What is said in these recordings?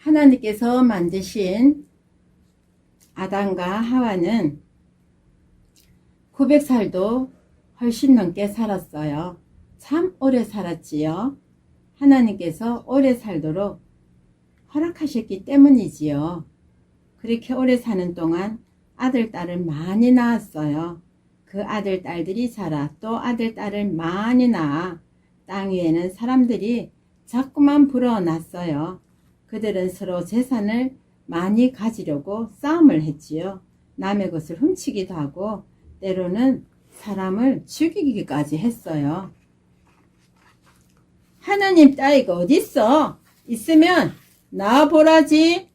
하나님께서 만드신 아담과 하와는 900살도 훨씬 넘게 살았어요. 참 오래 살았지요. 하나님께서 오래 살도록 허락하셨기 때문이지요. 그렇게 오래 사는 동안 아들, 딸을 많이 낳았어요. 그 아들, 딸들이 자라 또 아들, 딸을 많이 낳아 땅 위에는 사람들이 자꾸만 불어났어요. 그들은 서로 재산을 많이 가지려고 싸움을 했지요. 남의 것을 훔치기도 하고 때로는 사람을 죽이기까지 했어요. 하나님 따위가 어딨어? 있으면 나와보라지.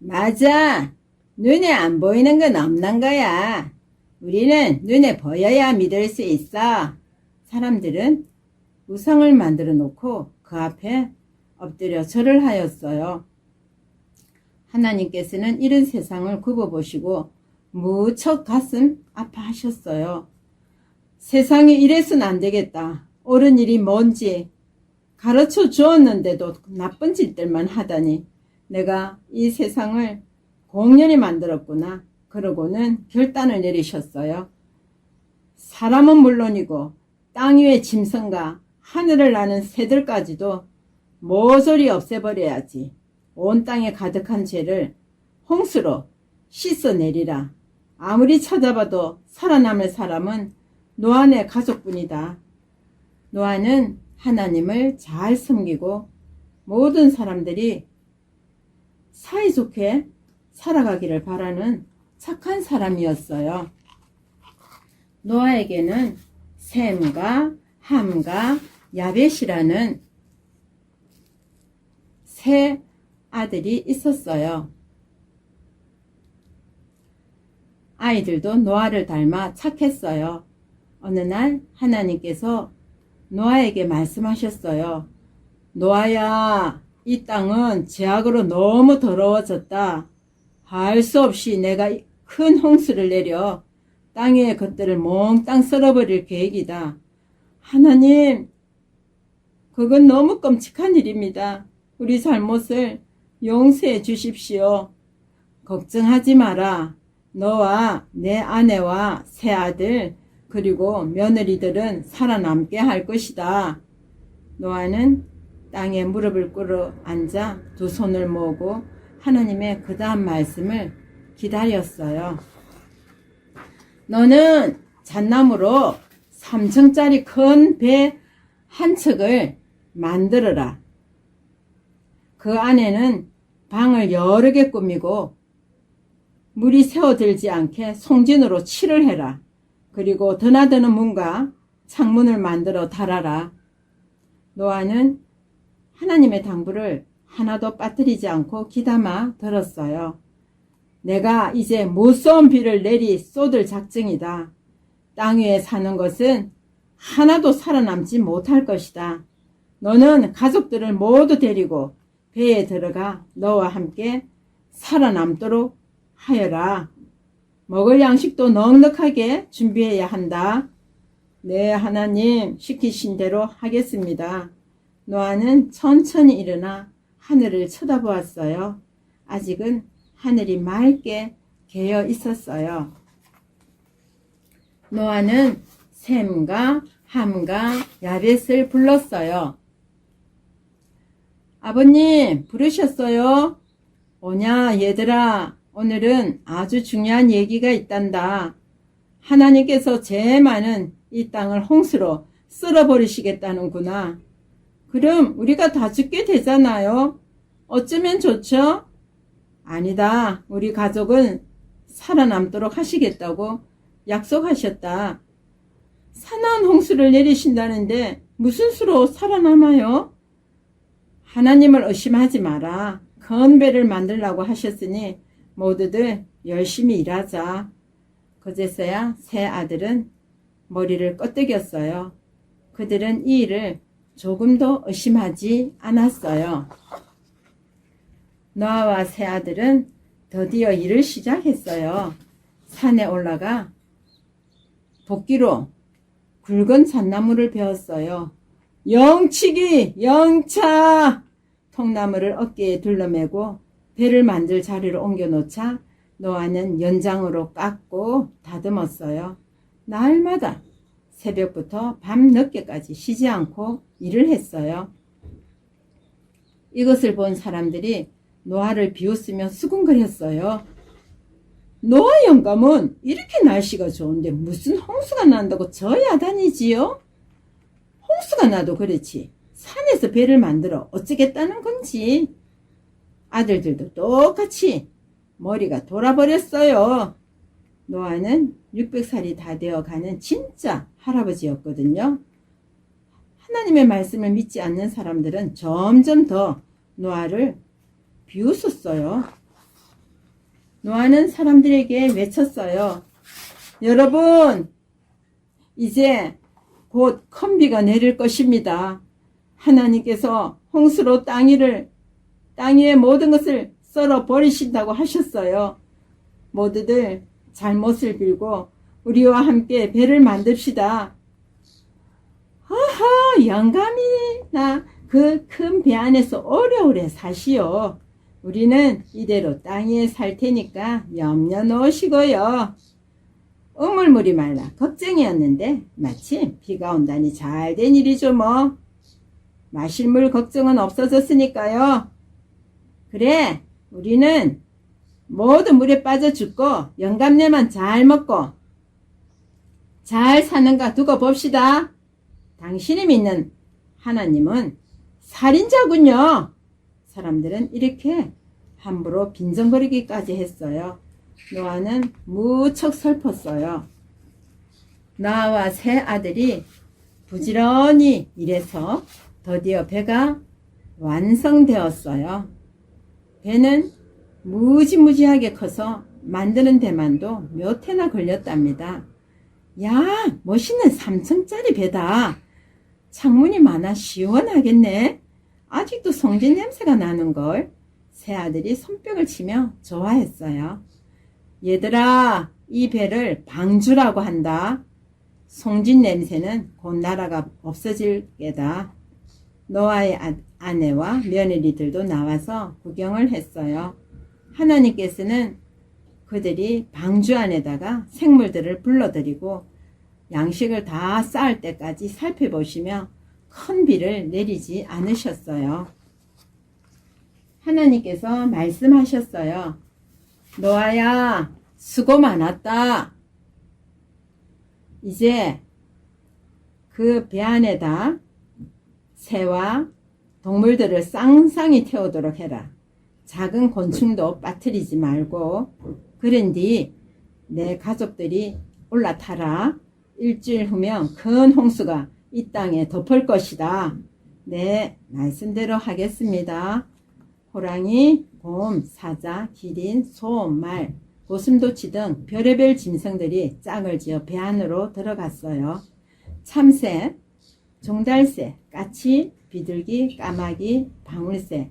맞아. 눈에 안 보이는 건 없는 거야. 우리는 눈에 보여야 믿을 수 있어. 사람들은 우상을 만들어 놓고 그 앞에 엎드려 절을 하였어요. 하나님께서는 이런 세상을 굽어보시고 무척 가슴 아파하셨어요. 세상이 이래서는 안 되겠다. 옳은 일이 뭔지 가르쳐 주었는데도 나쁜 짓들만 하다니 내가 이 세상을 공연히 만들었구나. 그러고는 결단을 내리셨어요. 사람은 물론이고 땅 위의 짐승과 하늘을 나는 새들까지도 모조리 없애버려야지. 온 땅에 가득한 죄를 홍수로 씻어내리라. 아무리 찾아봐도 살아남을 사람은 노아의 가족뿐이다. 노아는 하나님을 잘 섬기고 모든 사람들이 사이좋게 살아가기를 바라는 착한 사람이었어요. 노아에게는 셈과 함과 야벳이라는 세 아들이 있었어요. 아이들도 노아를 닮아 착했어요. 어느 날 하나님께서 노아에게 말씀하셨어요. 노아야, 이 땅은 죄악으로 너무 더러워졌다. 할 수 없이 내가 큰 홍수를 내려 땅 위의 것들을 몽땅 썰어버릴 계획이다. 하나님, 그건 너무 끔찍한 일입니다. 우리 잘못을 용서해 주십시오. 걱정하지 마라. 너와 내 아내와 새 아들, 그리고 며느리들은 살아남게 할 것이다. 노아는 땅에 무릎을 꿇어 앉아 두 손을 모으고 하나님의 그 다음 말씀을 기다렸어요. 너는 잣나무로 3층짜리 큰 배 한 척을 만들어라. 그 안에는 방을 여러 개 꾸미고 물이 새어들지 않게 송진으로 칠을 해라. 그리고 드나드는 문과 창문을 만들어 달아라. 노아는 하나님의 당부를 하나도 빠뜨리지 않고 기담아 들었어요. 내가 이제 무서운 비를 내리 쏟을 작정이다. 땅 위에 사는 것은 하나도 살아남지 못할 것이다. 너는 가족들을 모두 데리고 배에 들어가 너와 함께 살아남도록 하여라. 먹을 양식도 넉넉하게 준비해야 한다. 네, 하나님 시키신 대로 하겠습니다. 노아는 천천히 일어나 하늘을 쳐다보았어요. 아직은 하늘이 맑게 개어 있었어요. 노아는 샘과 함과 야벳을 불렀어요. 아버님, 부르셨어요? 오냐, 얘들아. 오늘은 아주 중요한 얘기가 있단다. 하나님께서 제일 많은 이 땅을 홍수로 쓸어버리시겠다는구나. 그럼 우리가 다 죽게 되잖아요. 어쩌면 좋죠? 아니다. 우리 가족은 살아남도록 하시겠다고 약속하셨다. 산한 홍수를 내리신다는데 무슨 수로 살아남아요? 하나님을 의심하지 마라. 큰 배를 만들라고 하셨으니 모두들 열심히 일하자. 그제서야 세 아들은 머리를 껐덕였어요. 그들은 이 일을 조금도 의심하지 않았어요. 노아와 세 아들은 드디어 일을 시작했어요. 산에 올라가 도끼로 굵은 잣나무를 베었어요. 영치기, 영차! 통나무를 어깨에 둘러매고 배를 만들 자리를 옮겨 놓자 노아는 연장으로 깎고 다듬었어요. 날마다 새벽부터 밤 늦게까지 쉬지 않고 일을 했어요. 이것을 본 사람들이 노아를 비웃으며 수군거렸어요. 노아 영감은 이렇게 날씨가 좋은데 무슨 홍수가 난다고 저 야단이지요? 홍수가 나도 그렇지. 산에서 배를 만들어 어쩌겠다는 건지. 아들들도 똑같이 머리가 돌아버렸어요. 노아는 600살이 다 되어가는 진짜 할아버지였거든요. 하나님의 말씀을 믿지 않는 사람들은 점점 더 노아를 비웃었어요. 노아는 사람들에게 외쳤어요. 여러분, 이제 곧 큰 비가 내릴 것입니다. 하나님께서 홍수로 땅 위를, 땅 위의 모든 것을 썰어 버리신다고 하셨어요. 모두들 잘못을 빌고 우리와 함께 배를 만듭시다. 하하, 영감이 나 그 큰 배 안에서 오래오래 사시오. 우리는 이대로 땅 위에 살 테니까 염려 놓으시고요. 우물물이 말라 걱정이었는데 마침 비가 온다니 잘 된 일이죠 뭐. 마실 물 걱정은 없어졌으니까요. 그래, 우리는 모두 물에 빠져 죽고 영감내만 잘 먹고 잘 사는가 두고 봅시다. 당신이 믿는 하나님은 살인자군요. 사람들은 이렇게 함부로 빈정거리기까지 했어요. 노아는 무척 슬펐어요. 나와 세 아들이 부지런히 일해서 드디어 배가 완성되었어요. 배는 무지무지하게 커서 만드는 데만도 몇 해나 걸렸답니다. 야, 멋있는 3층짜리 배다. 창문이 많아 시원하겠네. 아직도 성진 냄새가 나는걸. 새 아들이 손뼉을 치며 좋아했어요. 얘들아, 이 배를 방주라고 한다. 송진 냄새는 곧 나라가 없어질 게다. 노아의 아- 아내와 며느리들도 나와서 구경을 했어요. 하나님께서는 그들이 방주 안에다가 생물들을 불러들이고 양식을 다 쌓을 때까지 살펴보시며 큰 비를 내리지 않으셨어요. 하나님께서 말씀하셨어요. 노아야, 수고 많았다. 이제 그 배 안에다 새와 동물들을 쌍쌍이 태우도록 해라. 작은 곤충도 빠뜨리지 말고 그런디 내 가족들이 올라타라. 일주일 후면 큰 홍수가 이 땅에 덮을 것이다. 네, 말씀대로 하겠습니다. 호랑이, 곰, 사자, 기린, 소, 말, 고슴도치 등 별의별 짐승들이 짝을 지어 배 안으로 들어갔어요. 참새, 종달새, 까치, 비둘기, 까마귀, 방울새,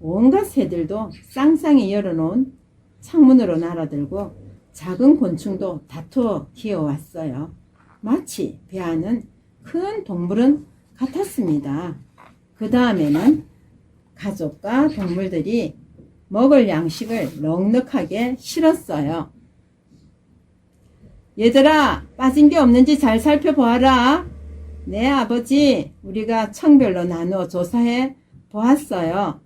온갖 새들도 쌍쌍이 열어놓은 창문으로 날아들고 작은 곤충도 다투어 기어왔어요. 마치 배 안은 큰 동물은 같았습니다. 그 다음에는 가족과 동물들이 먹을 양식을 넉넉하게 실었어요. 얘들아, 빠진 게 없는지 잘 살펴보아라. 네, 아버지, 우리가 청별로 나누어 조사해 보았어요.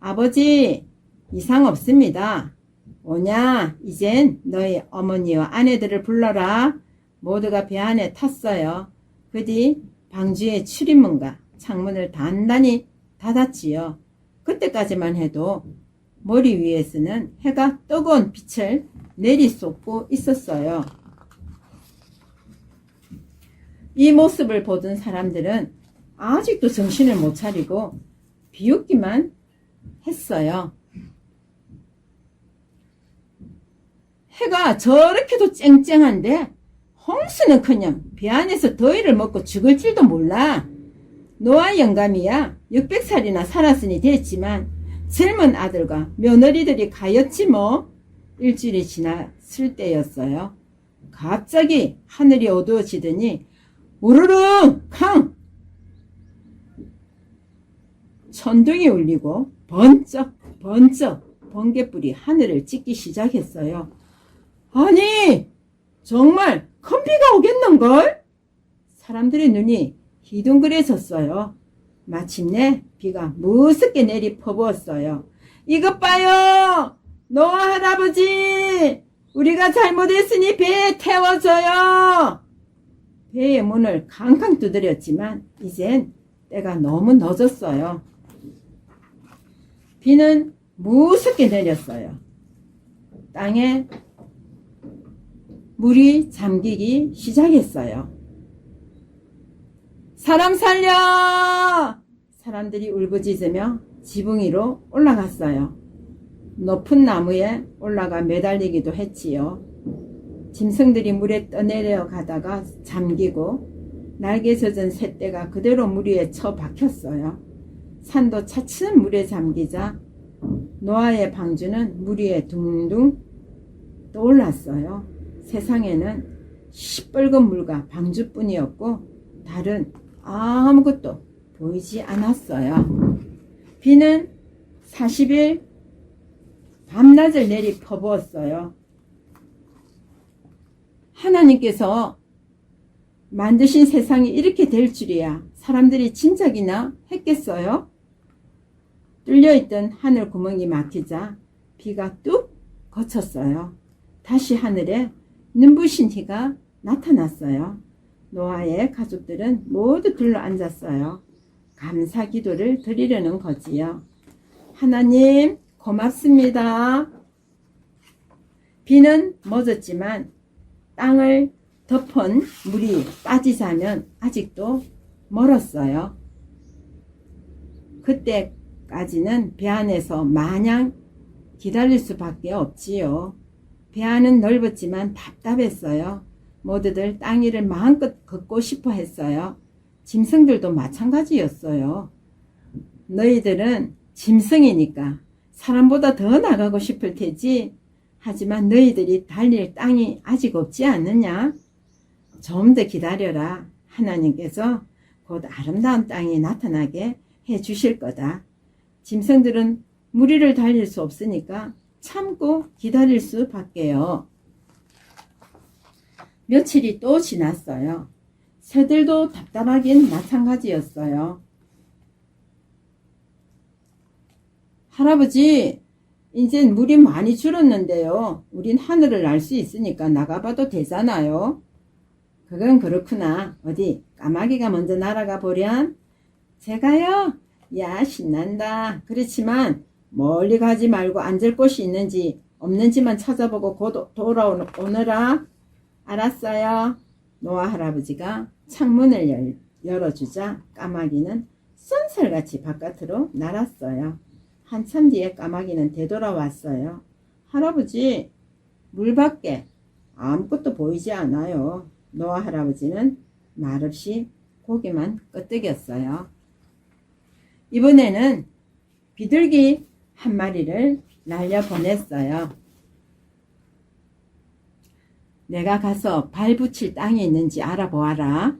아버지, 이상 없습니다. 오냐, 이젠 너희 어머니와 아내들을 불러라. 모두가 배 안에 탔어요. 그 뒤 방주의 출입문과 창문을 단단히 닫았지요. 그때까지만 해도 머리 위에서는 해가 뜨거운 빛을 내리쏟고 있었어요. 이 모습을 보던 사람들은 아직도 정신을 못 차리고 비웃기만 했어요. 해가 저렇게도 쨍쨍한데 홍수는 그냥 배 안에서 더위를 먹고 죽을 줄도 몰라. 노아 영감이야 600살이나 살았으니 됐지만 젊은 아들과 며느리들이 가였지 뭐. 일주일이 지났을 때였어요. 갑자기 하늘이 어두워지더니 우르릉 캉 천둥이 울리고 번쩍 번쩍 번개불이 하늘을 찍기 시작했어요. 아니 정말 큰 비가 오겠는걸? 사람들의 눈이 희둥그레졌어요. 마침내 비가 무섭게 내리 퍼부었어요. 이것 봐요! 노아 할아버지! 우리가 잘못했으니 배에 태워줘요! 배의 문을 캉캉 두드렸지만 이젠 때가 너무 늦었어요. 비는 무섭게 내렸어요. 땅에 물이 잠기기 시작했어요. 사람 살려! 사람들이 울부짖으며 지붕 위로 올라갔어요. 높은 나무에 올라가 매달리기도 했지요. 짐승들이 물에 떠내려 가다가 잠기고 날개 젖은 새떼가 그대로 물 위에 처 박혔어요. 산도 차츰 물에 잠기자 노아의 방주는 물 위에 둥둥 떠올랐어요. 세상에는 시뻘건 물과 방주뿐이었고 다른 아무것도 보이지 않았어요. 비는 40일 밤낮을 내리 퍼부었어요. 하나님께서 만드신 세상이 이렇게 될 줄이야 사람들이 진작이나 했겠어요? 뚫려있던 하늘 구멍이 막히자 비가 뚝 거쳤어요. 다시 하늘에 눈부신 희가 나타났어요. 노아의 가족들은 모두 둘러 앉았어요. 감사 기도를 드리려는 거지요. 하나님, 고맙습니다. 비는 멎었지만 땅을 덮은 물이 빠지자면 아직도 멀었어요. 그때까지는 배 안에서 마냥 기다릴 수밖에 없지요. 배 안은 넓었지만 답답했어요. 모두들 땅 위를 마음껏 걷고 싶어 했어요. 짐승들도 마찬가지였어요. 너희들은 짐승이니까 사람보다 더 나가고 싶을 테지. 하지만 너희들이 달릴 땅이 아직 없지 않느냐? 좀 더 기다려라. 하나님께서 곧 아름다운 땅이 나타나게 해 주실 거다. 짐승들은 무리를 달릴 수 없으니까 참고 기다릴 수밖에요. 며칠이 또 지났어요. 새들도 답답하긴 마찬가지였어요. 할아버지, 이젠 물이 많이 줄었는데요. 우린 하늘을 날 수 있으니까 나가봐도 되잖아요. 그건 그렇구나. 어디 까마귀가 먼저 날아가 보련? 제가요? 야 신난다. 그렇지만 멀리 가지 말고 앉을 곳이 있는지 없는지만 찾아보고 곧 돌아오너라. 알았어요. 노아 할아버지가 창문을 열, 열어주자 까마귀는 쏜살같이 바깥으로 날았어요. 한참 뒤에 까마귀는 되돌아왔어요. 할아버지, 물 밖에 아무것도 보이지 않아요. 노아 할아버지는 말없이 고개만 끄덕였어요. 이번에는 비둘기 한 마리를 날려보냈어요. 내가 가서 발 붙일 땅이 있는지 알아보아라.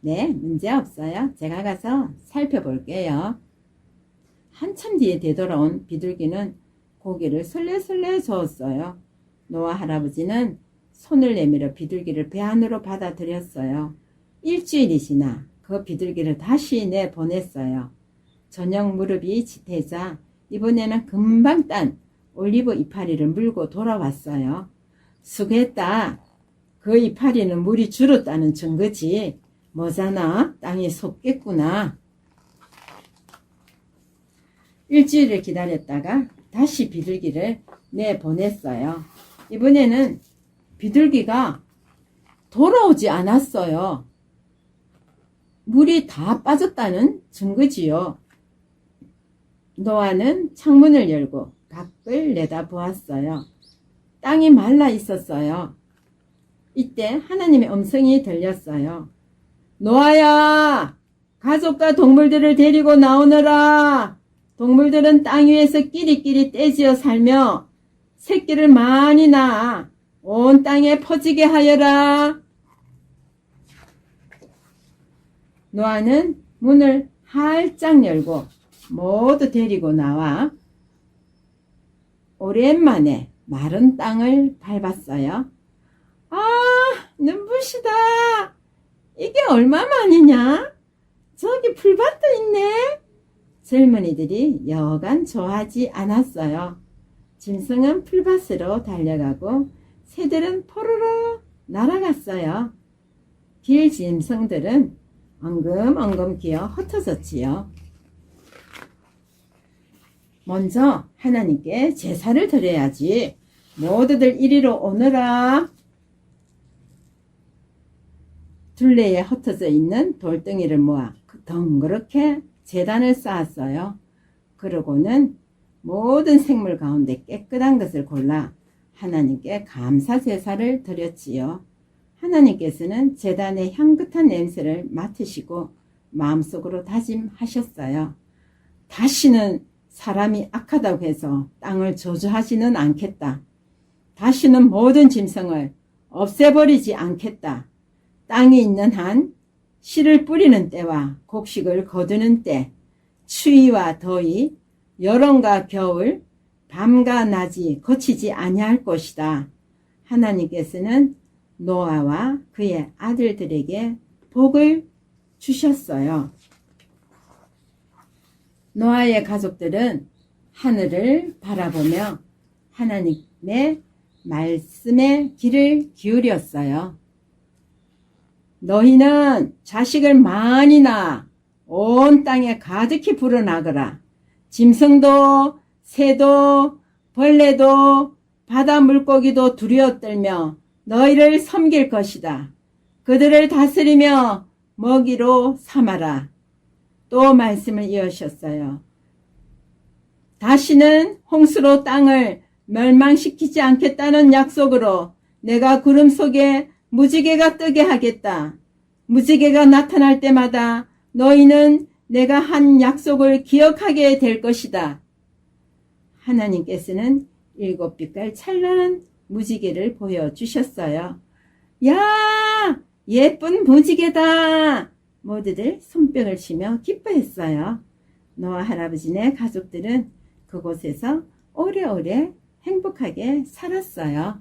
네, 문제 없어요. 제가 가서 살펴볼게요. 한참 뒤에 되돌아온 비둘기는 고기를 설레설레 저었어요. 노아 할아버지는 손을 내밀어 비둘기를 배 안으로 받아들였어요. 일주일이 지나 그 비둘기를 다시 내보냈어요. 저녁 무릎이 짙어자 이번에는 금방 딴 올리브 이파리를 물고 돌아왔어요. 수고했다. 그 이파리는 물이 줄었다는 증거지. 뭐잖아? 땅이 속겠구나. 일주일을 기다렸다가 다시 비둘기를 내보냈어요. 이번에는 비둘기가 돌아오지 않았어요. 물이 다 빠졌다는 증거지요. 노아는 창문을 열고 밖을 내다보았어요. 땅이 말라 있었어요. 이때 하나님의 음성이 들렸어요. 노아야! 가족과 동물들을 데리고 나오너라! 동물들은 땅 위에서 끼리끼리 떼지어 살며 새끼를 많이 낳아 온 땅에 퍼지게 하여라. 노아는 문을 활짝 열고 모두 데리고 나와 오랜만에 마른 땅을 밟았어요. 아, 눈부시다. 이게 얼마만이냐? 저기 풀밭도 있네. 젊은이들이 여간 좋아하지 않았어요. 짐승은 풀밭으로 달려가고 새들은 포로로 날아갔어요. 길 짐승들은 엉금엉금 기어 흩어졌지요. 먼저 하나님께 제사를 드려야지. 모두들 이리로 오너라. 둘레에 흩어져 있는 돌덩이를 모아 덩그렇게 재단을 쌓았어요. 그러고는 모든 생물 가운데 깨끗한 것을 골라 하나님께 감사 제사를 드렸지요. 하나님께서는 재단의 향긋한 냄새를 맡으시고 마음속으로 다짐하셨어요. 다시는 사람이 악하다고 해서 땅을 저주하지는 않겠다. 다시는 모든 짐승을 없애버리지 않겠다. 땅이 있는 한 씨를 뿌리는 때와 곡식을 거두는 때, 추위와 더위, 여름과 겨울, 밤과 낮이 거치지 아니할 것이다. 하나님께서는 노아와 그의 아들들에게 복을 주셨어요. 노아의 가족들은 하늘을 바라보며 하나님의 말씀에 귀를 기울였어요. 너희는 자식을 많이 낳아 온 땅에 가득히 불어나거라. 짐승도 새도 벌레도 바다 물고기도 두려워 떨며 너희를 섬길 것이다. 그들을 다스리며 먹이로 삼아라. 또 말씀을 이으셨어요. 다시는 홍수로 땅을 멸망시키지 않겠다는 약속으로 내가 구름 속에 무지개가 뜨게 하겠다. 무지개가 나타날 때마다 너희는 내가 한 약속을 기억하게 될 것이다. 하나님께서는 일곱 빛깔 찬란한 무지개를 보여주셨어요. 야! 예쁜 무지개다! 모두들 손뼉을 치며 기뻐했어요. 노아 할아버지네 가족들은 그곳에서 오래오래 행복하게 살았어요.